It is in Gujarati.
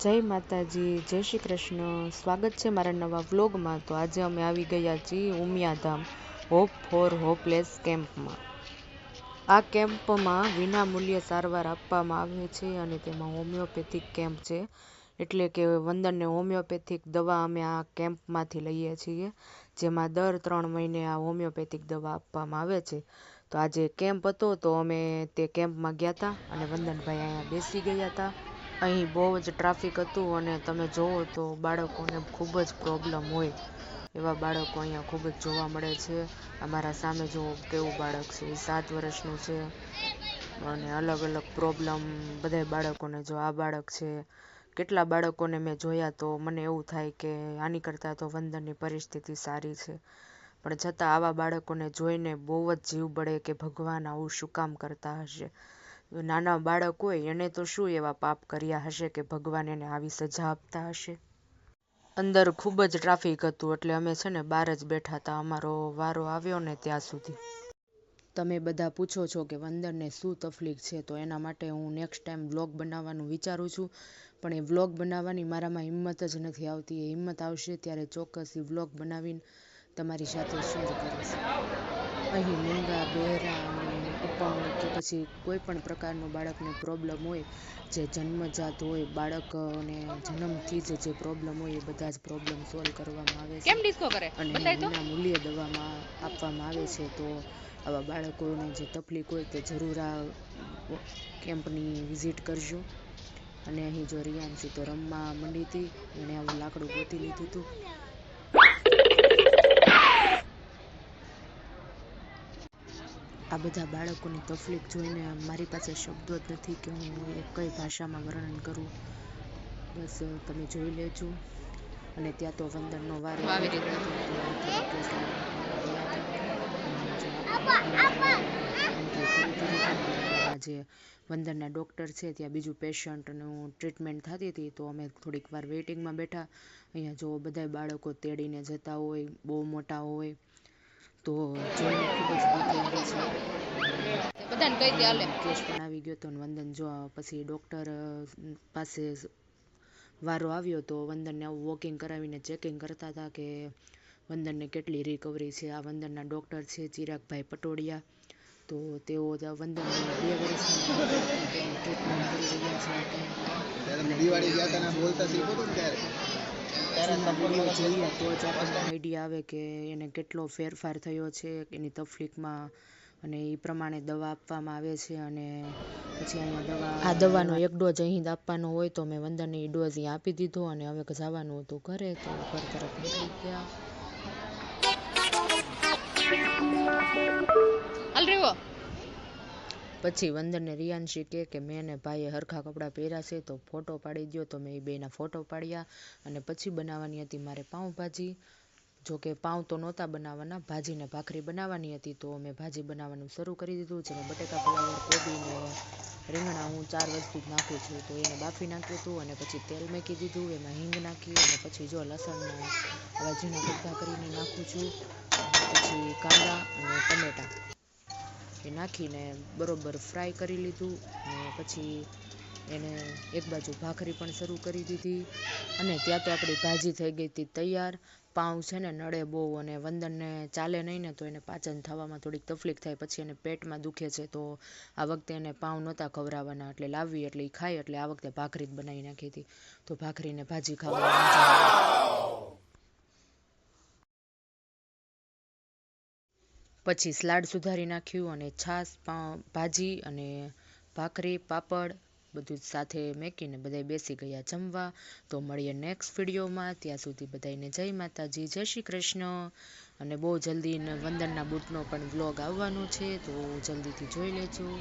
જય માતાજી, જય શ્રી કૃષ્ણ. સ્વાગત છે મારા નવા વ્લોગમાં. તો આજે અમે આવી ગયા છીએ ઉમિયાધામ, હોપ ફોર હોપલેસ કેમ્પમાં. આ કેમ્પમાં વિના મૂલ્યે સારવાર આપવામાં આવે છે અને તેમાં હોમિયોપેથિક કેમ્પ છે. એટલે કે વંદનને હોમિયોપેથિક દવા અમે આ કેમ્પમાંથી લઈએ છીએ, જેમાં દર ત્રણ મહિને આ હોમિયોપેથિક દવા આપવામાં આવે છે. તો આજે કેમ્પ હતો, તો અમે તે કેમ્પમાં ગયા હતા અને વંદનભાઈ અહીંયા બેસી ગયા હતા. અહીં બહુ જ ટ્રાફિક હતું અને તમે જુઓ તો બાળકોને ખૂબ જ પ્રોબ્લેમ હોય. એવા બાળકો અહીંયા ખૂબ જ જોવા મળે છે. અમારા સામે જુઓ કેવું બાળક છે, એ સાત વર્ષનું છે અને અલગ અલગ પ્રોબ્લેમ બધા બાળકોને જો આ બાળક છે. કેટલા બાળકોને મેં જોયા તો મને એવું થાય કે આની કરતાં તો વંદનની પરિસ્થિતિ સારી છે. પણ છતાં આવા બાળકોને જોઈને બહુ જ જીવ બળે કે ભગવાન આવું શું કામ કરતા હશે? નાના બાળક હોય એને તો શું એવા પાપ કર્યા હશે કે ભગવાન એને આવી સજા આપતા હશે? અંદર ખૂબ જ ટ્રાફિક હતું, એટલે અમે છે ને બહાર જ બેઠા હતા. અમારો વારો આવ્યો ને ત્યાં સુધી. તમે બધા પૂછો છો કે વંદનને શું તકલીફ છે, તો એના માટે હું નેક્સ્ટ ટાઈમ વ્લોગ બનાવવાનું વિચારું છું. પણ એ વ્લોગ બનાવવાની મારામાં હિંમત જ નથી આવતી. એ હિંમત આવશે ત્યારે ચોક્કસ એ વ્લોગ બનાવીને તમારી સાથે શેર કરીશ. અહીં મૂંગા અને અપંગ કે પછી કોઈ પણ પ્રકારનો બાળકને પ્રોબ્લેમ હોય જે જન્મજાત હોય બાળકને જન્મથી જ જે પ્રોબ્લેમ હોય એ બધા જ પ્રોબ્લેમ સોલ્વ કરવામાં આવે છે. અને એના મૂલ્ય દવામાં આપવામાં આવે છે તો આવા બાળકોને જે તકલીફ હોય તે જરૂર આ કેમ્પની વિઝિટ કરજો. અને અહીં જો રિયાન્સી તો રમવા મંડી હતી એણે આવું લાકડું ગોતી લીધું હતું. આ બધા બાળકોની તકલીફ જોઈને મારી પાસે શબ્દો જ નથી કે હું એ કઈ ભાષામાં વર્ણન કરું. બસ તમે જોઈ લેજો. અને ત્યાં તો વંદનનો વારો જે વંદનના ડૉક્ટર છે ત્યાં બીજું પેશન્ટનું ટ્રીટમેન્ટ થતી હતી. તો અમે થોડીક વાર વેઇટિંગમાં બેઠા. અહીંયા જો બધા બાળકો તેડીને જતા હોય બહુ મોટા હોય. તો જોઈને ખૂબ જ લાગે છે. કેસ પણ આવી ગયો તો વંદન જો પછી ડૉક્ટર પાસે વારો આવ્યો તો વંદનને આવું વોકિંગ કરાવીને ચેકિંગ કરતા હતા કે વંદનને કેટલી રિકવરી છે. આ વંદનના ડૉક્ટર છે ચિરાગભાઈ પટોડિયા. તો તેઓ વંદનને બે વર્ષની ટ્રીટમેન્ટ કરી રહ્યા છે. જોઈએ તો જ આપણને આઈડિયા આવે કે એને કેટલો ફેરફાર થયો છે એની તકલીફમાં અને એ પ્રમાણે દવા આપવામાં આવે છે અને પછી અહીંયા દવા આ દવાનો એક ડોઝ અહીં આપવાનો હોય તો મેં વંદનને એ ડોઝ અહીં આપી દીધો અને હવે જવાનું હતું ઘરે તો ઘર તરફ નીકળી ગયા. પછી વંદનને રિયાન્શી કહે કે મેં અને ભાઈએ હરખા કપડાં પહેર્યા છે, તો ફોટો પાડી દો તો મેં એ બેના ફોટો પાડ્યા અને પછી બનાવવાની હતી મારે પાઉંભાજી. જો કે પાઉં તો નહોતા બનાવવાના, ભાજીને ભાખરી બનાવવાની હતી, તો મેં ભાજી બનાવવાનું શરૂ કરી દીધું જેમાં બટેકા ફ્લાવર, કોબીને રીંગણા હું ચાર વસ્તુ જ નાખું છું, તો એને બાફી નાખ્યું હતું અને પછી તેલ મેકી દીધું, એમાં હિંગ નાખી અને પછી જો લસણના ઝીણા કટકા કરીને નાખું છું પછી કાંદા અને ટમેટાં. એ નાખીને બરોબર ફ્રાય કરી લીધું અને પછી એને એક બાજુ ભાખરી પણ શરૂ કરી દીધી અને ત્યાં તો આપણી ભાજી થઈ ગઈ હતી તૈયાર. પાઉં છે ને નડે બહુ અને વંદનને ચાલે નહીં ને તો એને પાચન થવામાં થોડીક તકલીફ થાય, પછી એને પેટમાં દુખે છે તો આ વખતે એને પાઉં નહોતા ખવડાવવાના, એટલે લાવવી એટલે એ ખાય, એટલે આ વખતે ભાખરી જ બનાવી નાખી હતી. તો ભાખરીને ભાજી ખાવા પછી સલાડ સુધારી નાખ્યું અને છાશ ભાજી અને ભાખરી, પાપડ બધું સાથે મેકીને બધા બેસી ગયા જમવા. તો મળીએ નેક્સ્ટ વિડીયોમાં. ત્યાં સુધી બધાને જય માતાજી, જય શ્રી કૃષ્ણ. અને બહુ જલ્દી વંદનના બૂટનો પણ વ્લોગ આવવાનો છે, તો જલ્દીથી જોઈ લેજો.